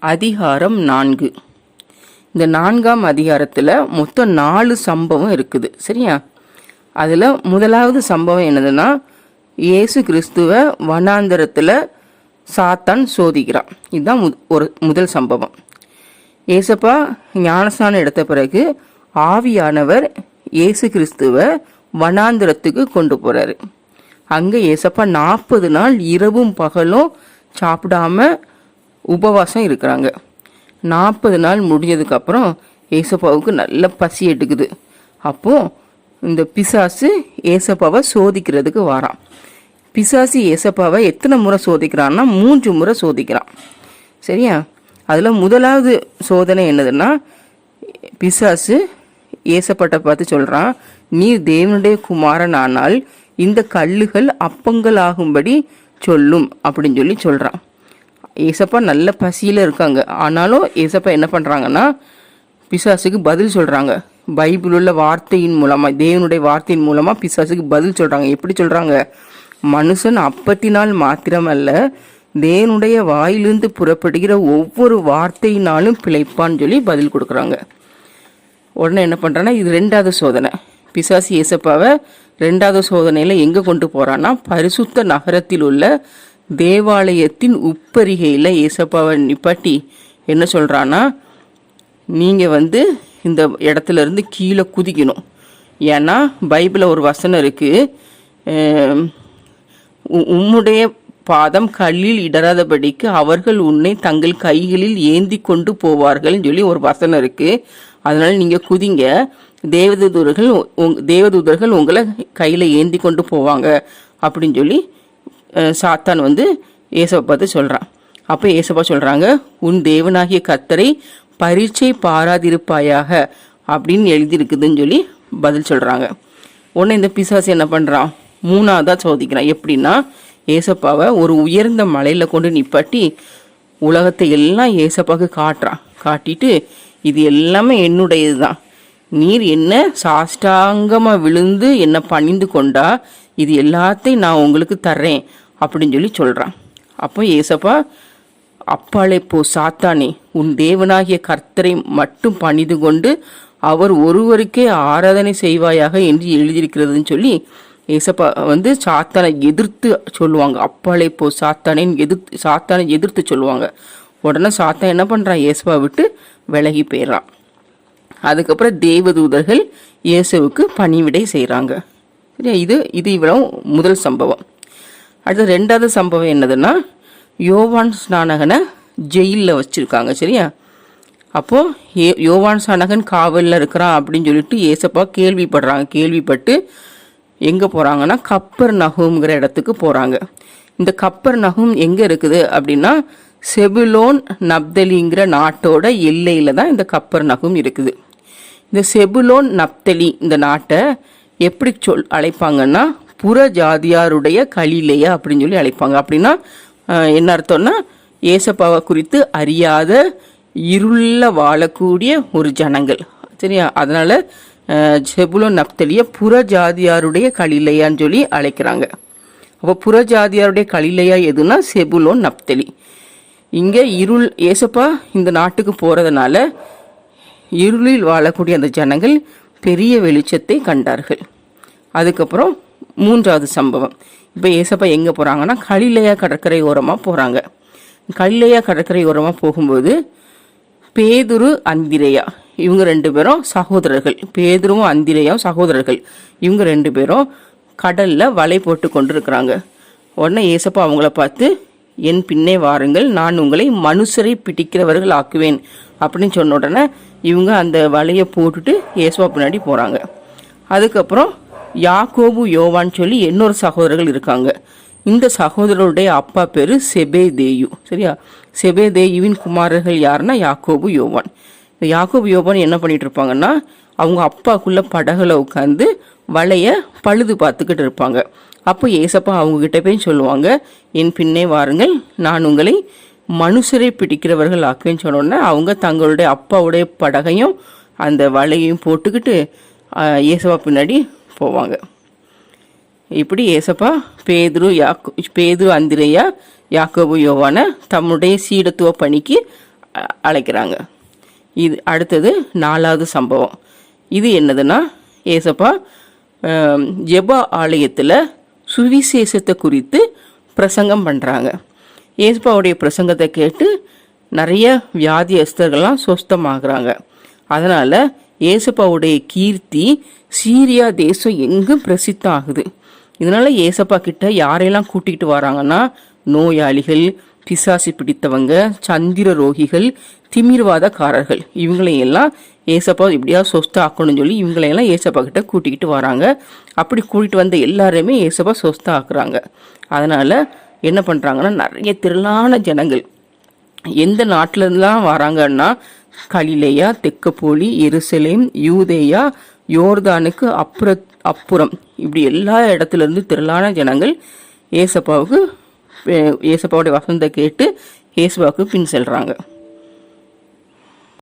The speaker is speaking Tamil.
அதிகாரம் நான்கு. இந்த நான்காம் அதிகாரத்தில் மொத்தம் நாலு சம்பவம் இருக்குது. சரியா? அதில் முதலாவது சம்பவம் என்னதுன்னா இயேசு கிறிஸ்துவ வனாந்தரத்தில் சாத்தான் சோதிக்கிறான். இதுதான் மு- ஒரு முதல் சம்பவம். ஏசப்பா ஞானஸ்நானம் எடுத்த பிறகு ஆவியானவர் இயேசு கிறிஸ்துவ வனாந்திரத்துக்கு கொண்டு போகிறாரு அங்கே ஏசப்பா நாற்பது நாள் இரவும் பகலும் சாப்பிடாம உபவாசம் இருக்கிறாங்க. நாற்பது நாள் முடிஞ்சதுக்கப்புறம் ஏசப்பாவுக்கு நல்ல பசி எடுக்குது. அப்போ இந்த பிசாசு ஏசப்பாவை சோதிக்கிறதுக்கு வாரான். பிசாசு ஏசப்பாவை எத்தனை முறை சோதிக்கிறான்னா மூன்று முறை சோதிக்கிறான். சரியா? அதில் முதலாவது சோதனை என்னதுன்னா பிசாசு ஏசப்பட்ட பார்த்து சொல்கிறான் நீ தேவனுடைய குமாரன் ஆனால் இந்த கல்லுகள் அப்பங்கள் ஆகும்படி சொல்லும் அப்படின்னு சொல்லி சொல்கிறான் ஏசப்பா நல்ல பசியில் இருக்காங்க. ஆனாலும் ஏசப்பா என்ன பண்ணுறாங்கன்னா பிசாசுக்கு பதில் சொல்கிறாங்க பைபிள் உள்ள வார்த்தையின் மூலமாக தேவனுடைய வார்த்தையின் மூலமாக பிசாசுக்கு பதில் சொல்கிறாங்க எப்படி சொல்கிறாங்க மனுஷன் அப்பத்தினால் மாத்திரமல்ல தேவனுடைய வாயிலிருந்து புறப்படுகிற ஒவ்வொரு வார்த்தையினாலும் பிழைப்பான்னு சொல்லி பதில் கொடுக்குறாங்க. உடனே என்ன பண்ணுறான்னா இது ரெண்டாவது சோதனை. பிசாசு ஏசப்பாவை ரெண்டாவது சோதனையில் எங்கே கொண்டு போகிறான்னா பரிசுத்த நகரத்தில் உள்ள தேவாலயத்தின் உப்பரிகையில் ஏசப்பாவை நிப்பாட்டி என்ன சொல்கிறான்னா நீங்கள் வந்து இந்த இடத்துல இருந்து கீழே குதிக்கணும். ஏன்னா பைபிளில் ஒரு வசனம் இருக்குது உம்முடைய பாதம் கல்லில் இடராதபடிக்கு அவர்கள் உன்னை தங்கள் கைகளில் ஏந்தி கொண்டு போவார்கள்னு சொல்லி ஒரு வசனம் இருக்குது அதனால் நீங்கள் குதிங்க. தேவதூதர்கள் உங்- தேவதூதர்கள் உங்களை கையில் ஏந்தி கொண்டு போவாங்க. அப்படின்னு சொல்லி சாத்தான் வந்து ஏசப்பா பார்த்து சொல்கிறான் அப்போ ஏசப்பா சொல்கிறாங்க உன் தேவனாகிய கத்தரை பரீட்சை பாராதிருப்பாயாக அப்படின்னு எழுதியிருக்குதுன்னு சொல்லி பதில் சொல்கிறாங்க உடனே இந்த பிசாசு என்ன பண்ணுறான் மூணாவதா சோதிக்கிறான். எப்படின்னா ஏசப்பாவை ஒரு உயர்ந்த மலையில் கொண்டு நிப்பாட்டி உலகத்தை எல்லாம் ஏசப்பாவுக்கு காட்டுறான். காட்டிட்டு இது எல்லாமே என்னுடையது தான் நீர் என்ன சாஷ்டாங்கமாக விழுந்து என்ன பணிந்து கொண்டா இது எல்லாத்தையும் நான் உங்களுக்கு தர்றேன். அப்படின்னு சொல்லி சொல்கிறான் அப்போ ஏசப்பா அப்பாலே போ சாத்தானே உன் தேவனாகிய கர்த்தரை மட்டும் பணிந்து கொண்டு அவர் ஒருவருக்கே ஆராதனை செய்வாயாக என்று எழுதியிருக்கிறதுன்னு சொல்லி ஏசப்பா வந்து சாத்தானை எதிர்த்து சொல்லுவாங்க. அப்பாலே போ சாத்தானேன்னு எதிர்த்து சாத்தானை எதிர்த்து சொல்லுவாங்க. உடனே சாத்தான் என்ன பண்ணுறான் ஏசப்பா விட்டு விலகி போயிடுறான். அதுக்கப்புறம் தேவதூதர்கள் இயேசுவுக்கு பணிவிடை செய்கிறாங்க சரியா? இது இது இவ்வளவு முதல் சம்பவம். அடுத்து ரெண்டாவது சம்பவம் என்னதுன்னா யோவான் ஸ்நானகனை ஜெயிலில் வச்சுருக்காங்க சரியா? அப்போது ஏ யோவான் ஸ்நானகன் காவலில் இருக்கிறான் அப்படின்னு சொல்லிட்டு ஏசப்பா கேள்விப்படுறாங்க. கேள்விப்பட்டு எங்கே போகிறாங்கன்னா கப்பர் நகுங்கிற இடத்துக்கு போகிறாங்க இந்த கப்பர் நகும் எங்கே இருக்குது அப்படின்னா செபுலோன் நப்தலிங்கிற நாட்டோட எல்லையில் தான் இந்த கப்பர் நகும் இருக்குது. இந்த செபுலோன் நப்தலி இந்த நாட்டை எப்படி சொல் அழைப்பாங்கன்னா புற ஜாதியாருடைய கலிலேயா அப்படின்னு சொல்லி அழைப்பாங்க. அப்படின்னா என்ன அர்த்தம்னா ஏசப்பாவை குறித்து அறியாத இருள வாழக்கூடிய ஒரு ஜனங்கள். சரியா? அதனால அஹ், செபுலோன் நப்தலியை புற ஜாதியாருடைய கலிலையான்னு சொல்லி அழைக்கிறாங்க. அப்போ புற ஜாதியாருடைய கலிலையா எதுனா செபுலோன் நப்தலி. இங்கே இருள் ஏசப்பா இந்த நாட்டுக்கு போகிறதுனால இருளில் வாழக்கூடிய அந்த ஜனங்கள் பெரிய வெளிச்சத்தை கண்டார்கள். அதுக்கப்புறம் மூன்றாவது சம்பவம். இப்போ ஏசப்பா எங்கே போகிறாங்கன்னா கலிலையா கடற்கரை ஓரமாக போகிறாங்க கலிலையா கடற்கரை ஓரமாக போகும்போது பேதுரு அந்திரையா இவங்க ரெண்டு பேரும் சகோதரர்கள். பேதுருவும் அந்திரேயாவும் சகோதரர்கள். இவங்க ரெண்டு பேரும் கடலில் வலை போட்டு கொண்டிருக்கிறாங்க. உடனே ஏசப்பா அவங்கள பார்த்து என் பின்னே வாருங்கள் நான் உங்களை மனுஷரை பிடிக்கிறவர்கள் ஆக்குவேன். அப்படின்னு சொன்ன உடனே இவங்க அந்த வலையை போட்டுட்டு ஏசப்பா பின்னாடி போகிறாங்க அதுக்கப்புறம் யாக்கோபு யோவான்னு சொல்லி இன்னொரு சகோதரர்கள் இருக்காங்க. இந்த சகோதரருடைய அப்பா பேர் செபேதேயு. சரியா? செபேதேயுவின் குமாரர்கள் யாருன்னா யாக்கோபு யோவான். இந்த யாக்கோபு யோவான் என்ன பண்ணிட்டு இருப்பாங்கன்னா அவங்க அப்பாக்குள்ள படகுல உட்காந்து வலைய பழுது பார்த்துக்கிட்டு இருப்பாங்க. அப்போ ஏசப்பா அவங்க கிட்ட போய் சொல்லுவாங்க என் பின்னே வாருங்கள் நான் உங்களை மனுஷரை பிடிக்கிறவர்கள் ஆக்குவேன்னு சொன்ன அவங்க தங்களுடைய அப்பாவுடைய படகையும் அந்த வலையையும் போட்டுக்கிட்டு இயேசுவா பின்னாடி போவாங்க. இப்படி ஏசப்பா பேதுரு யாக்கோ பேதுரு அந்திரையா யாக்கோபு யோவான தம்முடைய சீடத்துவ பணிக்கு அழைக்கிறாங்க. இது அடுத்தது நாலாவது சம்பவம். இது என்னதுன்னா ஏசப்பா ஜெபா ஆலயத்தில் சுவிசேஷத்தை குறித்து பிரசங்கம் பண்ணுறாங்க ஏசப்பாவுடைய பிரசங்கத்தை கேட்டு நிறைய வியாதியஸ்தர்கள்லாம் சொஸ்தமாகறாங்க. அதனால் ஏசப்பாவுடைய கீர்த்தி சீரியா தேசம் எங்கும் பிரசித்தம் ஆகுது இதனால் ஏசப்பா கிட்ட யாரையெல்லாம் கூட்டிகிட்டு வராங்கன்னா நோயாளிகள் பிசாசி பிடித்தவங்க சந்திர ரோகிகள் திமிர்வாதக்காரர்கள் இவங்களையெல்லாம் ஏசப்பா இப்படியா சொஸ்தாக்கணும்னு சொல்லி இவங்களையெல்லாம் ஏசப்பா கிட்ட கூட்டிக்கிட்டு வராங்க. அப்படி கூட்டிகிட்டு வந்த எல்லாருமே ஏசப்பா சொஸ்தா ஆக்குறாங்க அதனால் என்ன பண்ணுறாங்கன்னா நிறைய திரளான ஜனங்கள் எந்த நாட்டிலலாம் வராங்கன்னா கலிலேயா தெக்கப்போலி எருசலேம் யூதேயா யோர்தானுக்கு அப்புற அப்புறம். இப்படி எல்லா இடத்துலேருந்து திரளான ஜனங்கள் ஏசப்பாவுக்கு ஏசப்பாவுடைய வசந்த கேட்டு ஏசப்பாவுக்கு பின் செல்கிறாங்க